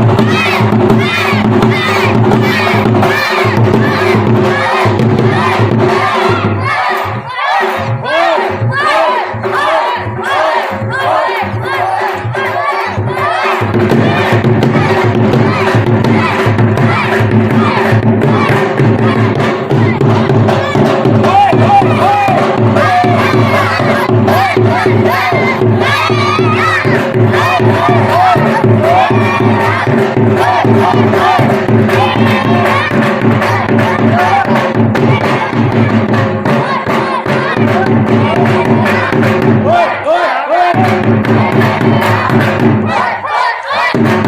Thank you.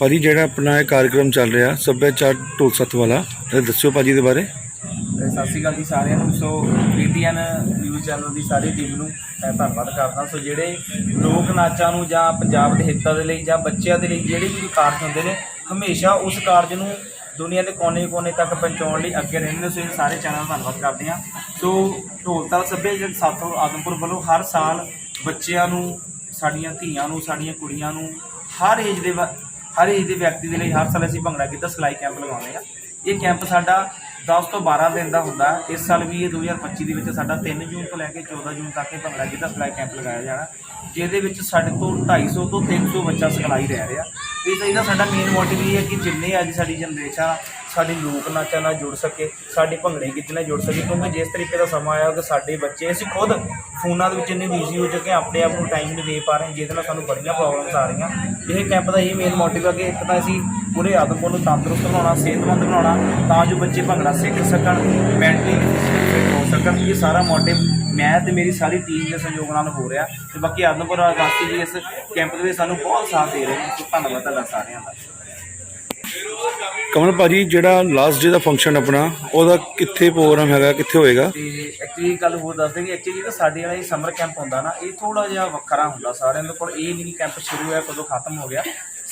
ਭਾਜੀ, ਜਿਹੜਾ ਆਪਣਾ ਇਹ ਕਾਰਜਕ੍ਰਮ ਚੱਲ ਰਿਹਾ, ਸੱਭਿਆਚਾਰ ਢੋਲ ਸੱਤ ਵਾਲਾ, ਇਹ ਦੱਸਿਓ ਭਾਜੀ ਦੇ ਬਾਰੇ। ਸਤਿ ਸ਼੍ਰੀ ਅਕਾਲ ਜੀ ਸਾਰਿਆਂ ਨੂੰ। ਸੋ, ਪੀਟੀਐਨ ਨਿਊਜ਼ ਚੈਨਲ ਦੀ ਸਾਰੀ ਟੀਮ ਨੂੰ ਮੈਂ ਧੰਨਵਾਦ ਕਰਦਾ। ਸੋ, ਜਿਹੜੇ ਲੋਕ ਨਾਚਾਂ ਨੂੰ ਜਾਂ ਪੰਜਾਬ ਦੇ ਹਿੱਤਾਂ ਦੇ ਲਈ ਜਾਂ ਬੱਚਿਆਂ ਦੇ ਲਈ ਜਿਹੜੇ ਵੀ ਕਾਰਜ ਹੁੰਦੇ ਨੇ, ਹਮੇਸ਼ਾ ਉਸ ਕਾਰਜ ਨੂੰ ਦੁਨੀਆ ਦੇ ਕੋਨੇ-ਕੋਨੇ ਤੱਕ ਪਹੁੰਚਾਉਣ ਲਈ ਅੱਗੇ ਰਹਿੰਦੇ ਨੇ। ਸੋ, ਇਹ ਸਾਰੇ ਚੈਨਲ ਦਾ ਧੰਨਵਾਦ ਕਰਦੇ ਹਾਂ। ਸੋ ਢੋਲਤਾਲ ਸੱਭਿਆਚਾਰ ਸਾਥੋਂ ਆਦਮਪੁਰ ਵੱਲੋਂ ਹਰ ਸਾਲ ਬੱਚਿਆਂ ਨੂੰ, ਸਾਡੀਆਂ ਧੀਆਂ ਨੂੰ, ਸਾਡੀਆਂ ਕੁੜੀਆਂ ਨੂੰ, ਹਰ ਏਜ ਦੇ ਵ- ਹਰ ਏਜ ਦੇ ਵਿਅਕਤੀ ਦੇ ਲਈ ਹਰ ਸਾਲ ਅਸੀਂ ਭੰਗੜਾ ਗਿੱਧਾ ਸਿਲਾਈ ਕੈਂਪ ਲਗਾਉਂਦੇ ਆ ਇਹ ਕੈਂਪ ਸਾਡਾ 10 ਤੋਂ 12 ਦਿਨ ਦਾ ਹੁੰਦਾ। ਇਸ ਸਾਲ ਵੀ ਇਹ 2025 ਦੇ ਵਿੱਚ ਸਾਡਾ 3 ਜੂਨ ਤੋਂ ਲੈ ਕੇ 14 ਜੂਨ ਤੱਕ ਇਹ ਭੰਗੜਾ ਗਿੱਧਾ ਸਿਲਾਈ ਕੈਂਪ ਲਗਾਇਆ ਜਾਣਾ। ਜਿਹਦੇ ਵਿੱਚ ਸਾਡੇ ਤੋਂ 250 ਤੋਂ 300 ਬੱਚਾ ਸਿਖਲਾਈ ਰਹਿ ਰਿਹਾ। ਇਹ ਇਹਦਾ ਸਾਡਾ ਮੇਨ ਮੋਟਿਵ ਇਹ ਹੈ ਕਿ ਜਿੰਨੇ ਅੱਜ ਸਾਡੀ ਜਨਰੇਸ਼ਨ ਸਾਡੀ ਲੋਕ ਨਾਚਾਂ ਨਾਲ ਜੁੜ ਸਕੇ, ਸਾਡੇ ਭੰਗੜੇ ਗਿੱਧੇ ਨਾਲ ਜੁੜ ਸਕੇ, ਕਿਉਂਕਿ ਜਿਸ ਤਰੀਕੇ ਦਾ ਸਮਾਂ ਆਇਆ ਕਿ ਸਾਡੇ ਬੱਚੇ, ਅਸੀਂ ਖੁਦ ਫੋਨਾਂ ਦੇ ਵਿੱਚ ਇੰਨੇ ਬਿਜ਼ੀ ਹੋ ਚੁੱਕੇ ਆਪਣੇ ਆਪ ਨੂੰ ਟਾਈਮ ਨਹੀਂ ਦੇ ਪਾ ਰਹੇ, ਜਿਹਦੇ ਨਾਲ ਸਾਨੂੰ ਬੜੀਆਂ ਪ੍ਰੋਬਲਮਸ ਆ ਰਹੀਆਂ। ਇਹ ਕੈਂਪ ਦਾ ਇਹ ਮੇਨ ਮੋਟਿਵ ਹੈ ਕਿ ਇੱਕ ਤਾਂ ਅਸੀਂ ਪੂਰੇ ਆਦਮਪੁਰ ਨੂੰ ਤੰਦਰੁਸਤ ਬਣਾਉਣਾ, ਸਿਹਤਮੰਦ ਬਣਾਉਣਾ, ਤਾਂ ਜੋ ਬੱਚੇ ਭੰਗੜਾ ਸਿੱਖ ਸਕਣ ਮੈਂਟਲੀ ਫਿਟ ਹੋ ਸਕਣ, ਇਹ ਸਾਰਾ ਮੋਟਿਵ ਮੈਂ ਤੇ ਮੇਰੀ ਸਾਰੀ ਟੀਮ ਦੇ ਸਹਿਯੋਗ ਨਾਲ ਹੋ ਰਿਹਾ। ਤੇ ਬਾਕੀ ਆਦਮਪੁਰ ਵਾਸੀ ਜੀ ਇਸ ਕੈਂਪ ਦੇ ਵਿੱਚ ਸਾਨੂੰ ਬਹੁਤ ਸਾਥ ਦੇ ਰਹੇ ਨੇ ਸੋ ਧੰਨਵਾਦ ਤੁਹਾਡਾ ਸਾਰਿਆਂ ਦਾ। ਕਮਲ ਭਾਜੀ, ਜਿਹੜਾ ਲਾਸਟ ਡੇ ਦਾ ਫੰਕਸ਼ਨ ਆਪਣਾ, ਉਹਦਾ ਕਿੱਥੇ ਪ੍ਰੋਗਰਾਮ ਹੈਗਾ, ਕਿੱਥੇ ਹੋਏਗਾ? ਤੇ ਐਕਚੁਅਲੀ ਗੱਲ ਹੋਰ ਦੱਸਦੇ ਕਿ ਐਕਚੁਅਲੀ ਤਾਂ ਸਾਡੇ ਵਾਲਾ ਇਹ ਸਮਰ ਕੈਂਪ ਹੁੰਦਾ ਨਾ, ਇਹ ਥੋੜਾ ਜਿਹਾ ਵੱਖਰਾ ਹੁੰਦਾ ਸਾਰਿਆਂ ਦੇ ਕੋਲ, ਇਹ ਨਹੀਂ ਕੈਂਪ ਸ਼ੁਰੂ ਹੋਇਆ, ਕਦੋਂ ਖਤਮ ਹੋ ਗਿਆ।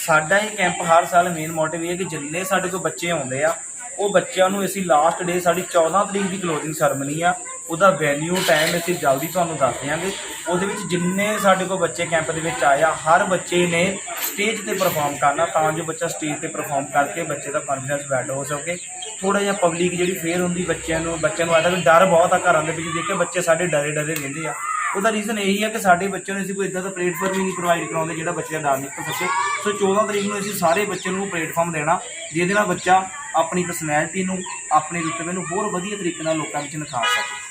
ਸਾਡਾ ਇਹ ਕੈਂਪ ਹਰ ਸਾਲ ਮੇਨ ਮੋਟਿਵ ਇਹ ਹੈ ਕਿ ਜਿੰਨੇ ਸਾਡੇ ਕੋਲ ਬੱਚੇ ਆਉਂਦੇ ਆ ਉਹ ਬੱਚਿਆਂ ਨੂੰ ਅਸੀਂ ਲਾਸਟ ਡੇ ਸਾਡੀ 14 ਤਰੀਕ ਦੀ ਕਲੋਜ਼ਿੰਗ ਸਰਮਨੀ ਆ, ਉਹਦਾ ਵੈਨਿਊ ਟਾਈਮ ਅਸੀਂ ਜਲਦੀ ਤੁਹਾਨੂੰ ਦੱਸ ਦਿਆਂਗੇ। ਉਹਦੇ ਵਿੱਚ ਜਿੰਨੇ ਸਾਡੇ ਕੋਲ ਬੱਚੇ ਕੈਂਪ ਦੇ ਵਿੱਚ ਆਏ ਆ, ਹਰ ਬੱਚੇ ਨੇ ਸਟੇਜ ਤੇ ਪਰਫਾਰਮ ਕਰਨਾ, ਤਾਂ ਜੋ ਬੱਚਾ ਸਟੇਜ ਤੇ ਪਰਫਾਰਮ ਕਰਕੇ ਬੱਚੇ ਦਾ ਕੌਨਫੀਡੈਂਸ ਬਿਲਡ ਹੋ ਸਕੇ। ਥੋੜਾ ਜਿਹਾ ਪਬਲਿਕ ਜਿਹੜੀ ਫੇਅਰ ਹੁੰਦੀ ਬੱਚਿਆਂ ਨੂੰ ਬੱਚਿਆਂ ਨੂੰ ਆਦਾ ਵੀ ਡਰ ਬਹੁਤ ਆ ਘਰਾਂ ਦੇ ਵਿੱਚ ਦੇਖ ਕੇ ਬੱਚੇ ਸਾਡੇ ਡਰੇ ਡਰੇ ਰਹਿੰਦੇ ਆ। ਉਹਦਾ ਰੀਜ਼ਨ ਇਹੀ ਹੈ ਕਿ ਸਾਡੇ ਬੱਚਿਆਂ ਨੂੰ ਅਸੀਂ ਕੋਈ ਇਦਾਂ ਦਾ ਪਲੇਟਫਾਰਮ ਹੀ ਨਹੀਂ ਪ੍ਰੋਵਾਈਡ ਕਰਾਉਂਦੇ, ਜਿਹੜਾ ਬੱਚੇ ਦਾ ਡਰ ਨਿਕਲ ਸਕੇ। ਸੋ 14 ਤਰੀਕ ਨੂੰ ਅਸੀਂ ਸਾਰੇ ਬੱਚਿਆਂ ਨੂੰ ਪਲੇਟਫਾਰਮ ਦੇਣਾ, ਜਿਹਦੇ ਨਾਲ ਬੱਚਾ ਆਪਣੀ ਪਰਸਨੈਲਿਟੀ ਨੂੰ ਆਪਣੇ ਰੁਤਬੇ ਨੂੰ ਹੋਰ ਵਧੀਆ ਤਰੀਕੇ ਨਾਲ ਲੋਕਾਂ ਵਿੱਚ ਨਿਖਾਰ ਸਕੇ।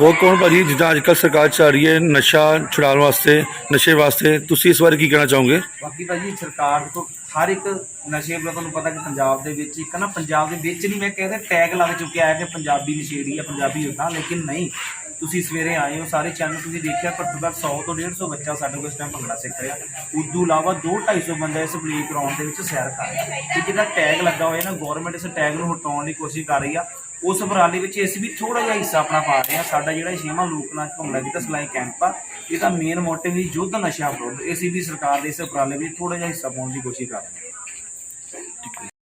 ਹੋਰ ਕੌਣ ਭਾਜੀ ਜਿੱਦਾਂ ਅੱਜ ਕੱਲ੍ਹ ਸਰਕਾਰ ਚੱਲ ਰਹੀ ਹੈ ਨਸ਼ਾ ਛੁਡਾਉਣ ਵਾਸਤੇ ਨਸ਼ੇ ਵਾਸਤੇ ਤੁਸੀਂ ਇਸ ਬਾਰੇ ਕੀ ਕਹਿਣਾ ਚਾਹੋਗੇ? ਬਾਕੀ ਭਾਜੀ ਸਰਕਾਰ ਤੋਂ ਹਰ ਇੱਕ ਨਸ਼ੇ ਵੱਲੋਂ ਤੁਹਾਨੂੰ ਪਤਾ ਕਿ ਪੰਜਾਬ ਦੇ ਵਿੱਚ ਇੱਕ ਨਾ ਪੰਜਾਬ ਦੇ ਵਿੱਚ ਨਹੀਂ ਮੈਂ ਕਹਿੰਦਾ ਟੈਗ ਲੱਗ ਚੁੱਕਿਆ ਹੈ ਕਿ ਪੰਜਾਬੀ ਨਸ਼ੇੜੀ ਹੈ ਪੰਜਾਬੀ ਉਦਾਂ ਲੇਕਿਨ ਨਹੀਂ। ਤੁਸੀਂ ਸਵੇਰੇ ਆਏ ਹੋ, ਸਾਰੇ ਚੈਨਲ ਤੁਸੀਂ ਦੇਖਿਆ, ਘੱਟੋ ਘੱਟ 100 ਤੋਂ 150 ਬੱਚਾ ਸਾਡੇ ਕੋਲ ਇਸ ਟਾਈਮ ਭੰਗੜਾ ਸਿੱਖ ਰਿਹਾ। ਉਦੋਂ ਇਲਾਵਾ 2 250 ਬੰਦਾ ਇਸ ਪਲੇ ਗਰਾਊਂਡ ਦੇ ਵਿੱਚ ਸੈਰ ਕਰ ਰਿਹਾ। ਤੇ ਜਿਹੜਾ ਟੈਗ ਲੱਗਾ ਹੋਇਆ ਨਾ ਗਵਰਨਮੈਂਟ ਇਸ ਟੈਗ ਨੂੰ ਹਟਾਉਣ ਦੀ ਕੋਸ਼ਿਸ਼ ਕਰ ਰਹੀ ਆ। ਉਸ ਉਪਰਾਲੇ ਵਿੱਚ ਅਸੀਂ ਵੀ ਥੋੜਾ ਜਿਹਾ ਹਿੱਸਾ ਆਪਣਾ ਪਾ ਰਹੇ ਹਾਂ। ਸਾਡਾ ਜਿਹੜਾ ਛੇਵਾਂ ਲੋਕ ਨਾਚ ਭੰਗੜਾ ਕੀਤਾ ਸਿਲਾਈ ਕੈਂਪ ਆ ਇਹਦਾ ਮੇਨ ਮੋਟਿਵ ਹੀ ਯੁੱਧ ਨਸ਼ਾ ਵਿਰੁੱਧ। ਅਸੀਂ ਵੀ ਸਰਕਾਰ ਦੇ ਇਸ ਉਪਰਾਲੇ ਵਿੱਚ ਥੋੜਾ ਜਿਹਾ ਹਿੱਸਾ ਪਾਉਣ ਦੀ ਕੋਸ਼ਿਸ਼ ਕਰ ਰਹੇ ਹਾਂ।